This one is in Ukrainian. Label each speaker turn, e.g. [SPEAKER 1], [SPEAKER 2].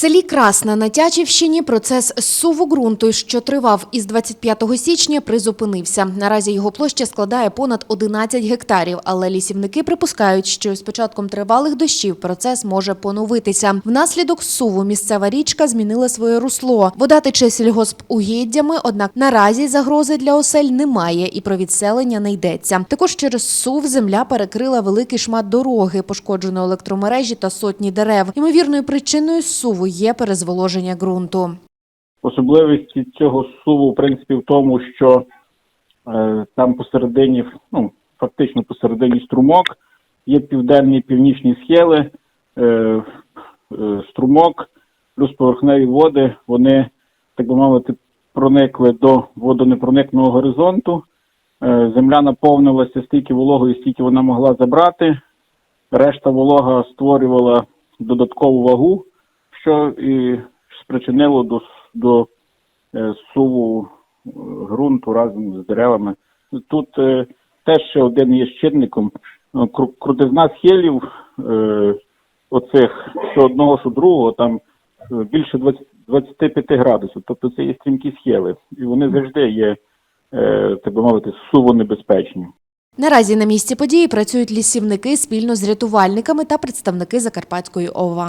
[SPEAKER 1] селі Красна на Тячівщині процес зсуву ґрунту, що тривав із 25 січня, призупинився. Наразі його площа складає понад 11 гектарів, але лісівники припускають, що з початком тривалих дощів процес може поновитися. Внаслідок зсуву місцева річка змінила своє русло. Вода тече сільгоспугіддями, однак наразі загрози для осель немає і про відселення не йдеться. Також через зсув земля перекрила великий шмат дороги, пошкоджено електромережі та сотні дерев. Ймовірною причиною зсуву є перезволоження ґрунту.
[SPEAKER 2] Особливості цього суву, в принципі, в тому, що е, там посередині, ну, фактично посередині струмок, є південні і північні схили, е, е, струмок, плюс поверхневі води, вони, так би мовити, проникли до водонепроникного горизонту. Е, земля наповнилася стільки вологою, стільки вона могла забрати. Решта волога створювала додаткову вагу, що і спричинило до, до е, суву е, ґрунту разом з деревами. Тут е, теж ще один є чинником. Е, Крутизна схилів оцих, що одного, що другого, там більше 20, 25 градусів. Тобто це є стрімкі схили. І вони завжди є, так би мовити, сувонебезпечні.
[SPEAKER 1] Наразі на місці події працюють лісівники спільно з рятувальниками та представники Закарпатської ОВА.